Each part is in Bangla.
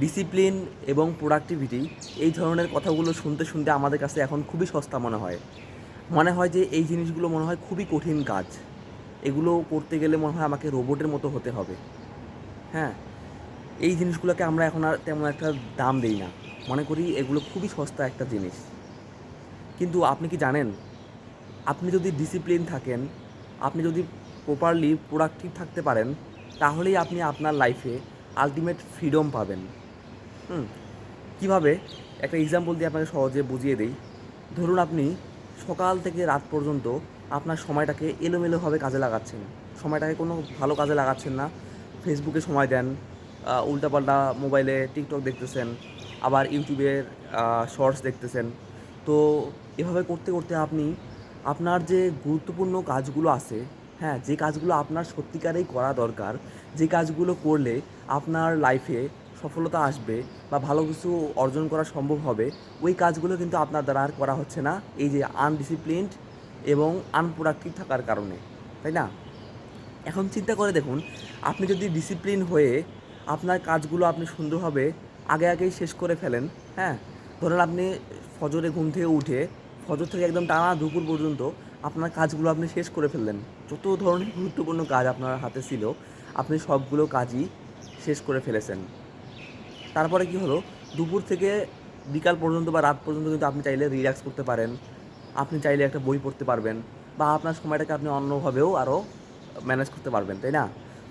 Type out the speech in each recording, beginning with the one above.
ডিসিপ্লিন এবং প্রোডাক্টিভিটি এই ধরনের কথাগুলো শুনতে শুনতে আমাদের কাছে এখন খুবই সস্তা মনে হয়। মনে হয় যে এই জিনিসগুলো মনে হয় খুবই কঠিন কাজ। এগুলো করতে গেলে মনে হয় আমাকে রোবটের মতো হতে হবে। হ্যাঁ এই জিনিসগুলোকে আমরা এখন আর তেমন একটা দাম দিই না। মনে করি এগুলো খুবই সস্তা একটা জিনিস। কিন্তু আপনি কি জানেন? আপনি যদি ডিসিপ্লিন থাকেন, আপনি যদি প্রপারলি প্রোডাক্টিভ থাকতে পারেন, তাহলেই আপনি আপনার লাইফে আলটিমেট ফ্রিডম পাবেন। হুম, কীভাবে? একটা এক্সাম্পল দিয়ে আপনাকে সহজে বুঝিয়ে দিই। ধরুন আপনি সকাল থেকে রাত পর্যন্ত আপনার সময়টাকে এলোমেলোভাবে কাজে লাগাচ্ছেন। সময়টাকে কোনো ভালো কাজে লাগাচ্ছেন না। ফেসবুকে সময় দেন উল্টাপাল্টা মোবাইলে টিকটক দেখতেছেন, আবার ইউটিউবের শর্টস দেখতেছেন। তো এভাবে করতে করতে আপনি আপনার যে গুরুত্বপূর্ণ কাজগুলো আছে হ্যাঁ যে কাজগুলো আপনার সত্যিকারেই করা দরকার, যে কাজগুলো করলে আপনার লাইফে সফলতা আসবে বা ভালো কিছু অর্জন করা সম্ভব হবে, ওই কাজগুলো কিন্তু আপনার দ্বারা আর করা হচ্ছে না। এই যে আনডিসিপ্লিনড এবং আনপ্রোডাক্টিভ থাকার কারণে, তাই না? এখন চিন্তা করে দেখুন, আপনি যদি ডিসিপ্লিন হয়ে আপনার কাজগুলো আপনি সুন্দরভাবে আগে আগেই শেষ করে ফেলেন হ্যাঁ? ধরুন আপনি ফজরে ঘুম থেকে উঠে, ফজর থেকে একদম টানা দুপুর পর্যন্ত আপনার কাজগুলো আপনি শেষ করে ফেললেন। যত ধরনের গুরুত্বপূর্ণ কাজ আপনার হাতে ছিল, আপনি সবগুলো কাজই শেষ করে ফেলেছেন। তারপরে কি হলো? দুপুর থেকে বিকাল পর্যন্ত বা রাত পর্যন্ত কিন্তু আপনি চাইলে রিল্যাক্স করতে পারেন। আপনি চাইলে একটা বই পড়তে পারবেন বা আপনার সময়টাকে আপনি অন্যভাবেও আরও ম্যানেজ করতে পারবেন, তাই না?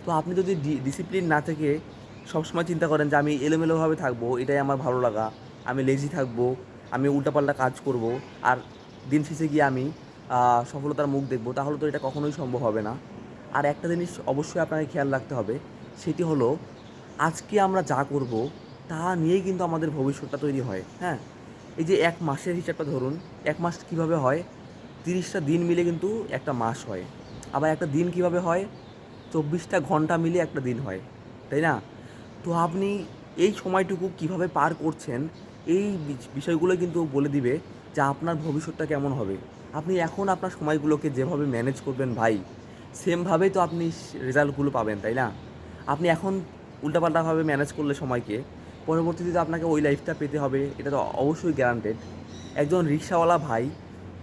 তো আপনি যদি ডিসিপ্লিন না থেকে সবসময় চিন্তা করেন যে আমি এলোমেলোভাবে থাকব, এটাই আমার ভালো লাগা, আমি লেজি থাকব, আমি উল্টাপাল্টা কাজ করব, আর দিন শেষে গিয়ে আমি সফলতার মুখ দেখব, তাহলে তো এটা কখনোই সম্ভব হবে না। আর একটা জিনিস অবশ্যই আপনাকে খেয়াল রাখতে হবে, সেটি হলো, আজকে আমরা যা করব, তা নিয়েই কিন্তু আমাদের ভবিষ্যৎটা তৈরি হয় হ্যাঁ? এই যে এক মাসের হিসাবটা ধরুন, এক মাস কীভাবে হয়? তিরিশটা দিন মিলে কিন্তু একটা মাস হয়। আবার একটা দিন কীভাবে হয়? চব্বিশটা ঘণ্টা মিলে একটা দিন হয়, তাই না? তো আপনি এই সময়টুকু কীভাবে পার করছেন, এই বিষয়গুলো কিন্তু বলে দিবে যে আপনার ভবিষ্যৎটা কেমন হবে। আপনি এখন আপনার সময়গুলোকে যেভাবে ম্যানেজ করবেন ভাই সেমভাবেই তো আপনি রেজাল্টগুলো পাবেন, তাই না? আপনি এখন উল্টাপাল্টাভাবে ম্যানেজ করলে সময়কে, পরবর্তীতে আপনাকে ওই লাইফটা পেতে হবে, এটা তো অবশ্যই গ্যারান্টেড একজন রিক্সাওয়ালা ভাই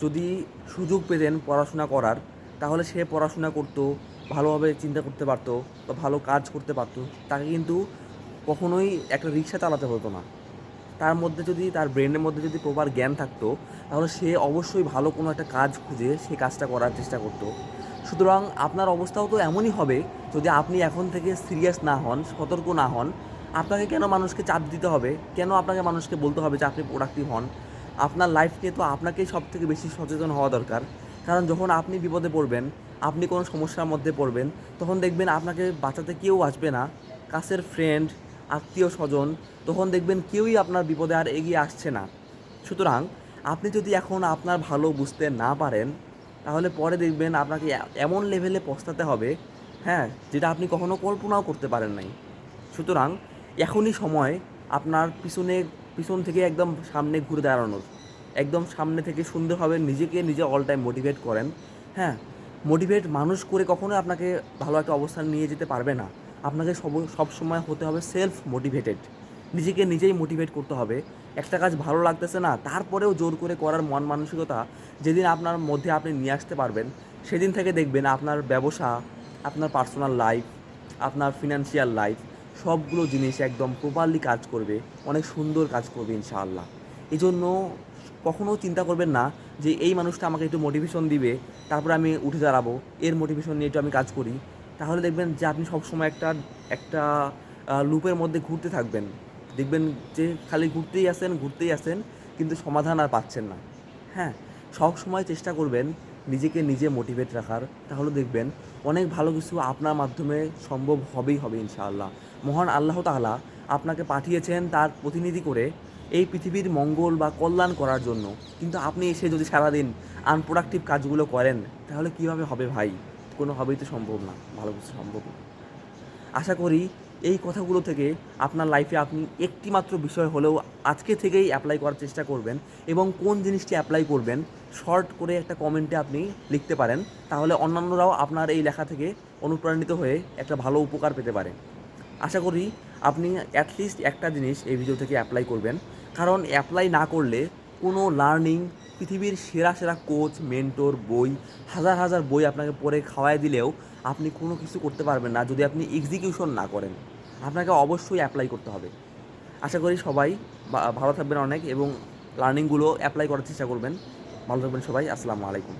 যদি সুযোগ পেতেন পড়াশোনা করার, তাহলে সে পড়াশোনা করতো, ভালোভাবে চিন্তা করতে পারতো বা ভালো কাজ করতে পারতো, তাকে কিন্তু কখনোই একটা রিক্সা চালাতে হতো না। তার মধ্যে যদি, তার ব্রেনের মধ্যে যদি প্রপার জ্ঞান থাকতো, তাহলে সে অবশ্যই ভালো কোনো একটা কাজ খুঁজে সে কাজটা করার চেষ্টা করতো। সুতরাং আপনার অবস্থাও তো এমনই হবে, যদি আপনি এখন থেকে সিরিয়াস না হন, সতর্ক না হন, আপনাকে কেন মানুষকে চাপ দিতে হবে? কেন আপনাকে মানুষকে বলতে হবে যে আপনি প্রোডাক্টিভ হন? আপনার লাইফ নিয়ে তো আপনাকেই সব থেকে বেশি সচেতন হওয়া দরকার। কারণ যখন আপনি বিপদে পড়বেন, আপনি কোনো সমস্যার মধ্যে পড়বেন, তখন দেখবেন আপনাকে বাঁচাতে কেউ আসবে না। কাছের ফ্রেন্ড আত্মীয় স্বজন তখন দেখবেন কেউই আপনার বিপদে আর এগিয়ে আসছে না। সুতরাং আপনি যদি এখন আপনার ভালো বুঝতে না পারেন, তাহলে পরে দেখবেন আপনাকে এমন লেভেলে পৌঁছাতে হবে হ্যাঁ যেটা আপনি কখনো কল্পনাও করতে পারেন নাই। সুতরাং এখনই সময় আপনার পিছনে, পিছন থেকে একদম সামনে ঘুরে দাঁড়ানোর। একদম সামনে থেকে সুন্দরভাবে নিজেকে নিজে অল টাইম মোটিভেট করেন হ্যাঁ। মোটিভেট মানুষ করে কখনোই আপনাকে ভালো একটা অবস্থান নিয়ে যেতে পারবে না। আপনাকে সব সব সময় হতে হবে সেলফ মোটিভেটেড নিজেকে নিজেই মোটিভেট করতে হবে। একটা কাজ ভালো লাগতেছে না, তারপরেও জোর করে করার মন মানসিকতা যেদিন আপনার মধ্যে আপনি নিয়ে আসতে পারবেন, সেদিন থেকে দেখবেন আপনার ব্যবসা, আপনার পার্সোনাল লাইফ আপনার ফিনান্সিয়াল লাইফ সবগুলো জিনিস একদম প্রপারলি কাজ করবে, অনেক সুন্দর কাজ করবে ইনশাআল্লাহ। এই জন্য কখনও চিন্তা করবেন না যে এই মানুষটা আমাকে একটু মোটিভেশন দিবে, তারপরে আমি উঠে দাঁড়াবো, এর মোটিভেশন নিয়ে একটু আমি কাজ করি। তাহলে দেখবেন যে আপনি সবসময় একটা একটা লুপের মধ্যে ঘুরতে থাকবেন। দেখবেন যে খালি ঘুরতেই আসেন ঘুরতেই আসেন, কিন্তু সমাধান আর পাচ্ছেন না। হ্যাঁ সব সময় চেষ্টা করবেন নিজেকে নিজে মোটিভেট রাখার। তাহলে দেখবেন অনেক ভালো কিছু আপনার মাধ্যমে সম্ভব হবেই হবে ইনশাআল্লাহ। মহান আল্লাহ তাআলা আপনাকে পাঠিয়েছেন তার প্রতিনিধি করে এই পৃথিবীর মঙ্গল বা কল্যাণ করার জন্য। কিন্তু আপনি এসে যদি সারাদিন আনপ্রোডাক্টিভ কাজগুলো করেন, তাহলে কীভাবে হবে ভাই? কোনোভাবেই তো সম্ভব না, ভালো কিছু সম্ভব না। আশা করি এই কথাগুলো থেকে আপনার লাইফে আপনি একটি মাত্র বিষয় হলেও আজকে থেকেই অ্যাপ্লাই করার চেষ্টা করবেন এবং কোন জিনিসটি অ্যাপ্লাই করবেন শর্ট করে একটা কমেন্টে আপনি লিখতে পারেন, তাহলে অন্যান্যরাও আপনার এই লেখা থেকে অনুপ্রাণিত হয়ে একটা ভালো উপকার পেতে পারে। আশা করি আপনি অ্যাটলিস্ট একটা জিনিস এই ভিডিও থেকে অ্যাপ্লাই করবেন, কারণ অ্যাপ্লাই না করলে কোনো লার্নিং পৃথিবীর সেরা সেরা কোচ, মেন্টর, বই, হাজার হাজার বই আপনাকে পড়ে খাওয়ায় দিলেও আপনি কোনো কিছু করতে পারবেন না যদি আপনি এক্সিকিউশন না করেন। আপনাকে অবশ্যই অ্যাপ্লাই করতে হবে। আশা করি সবাই ভালো থাকবেন অনেক এবং লার্নিংগুলো অ্যাপ্লাই করার চেষ্টা করবেন। ভালো থাকবেন সবাই, আসসালামু আলাইকুম।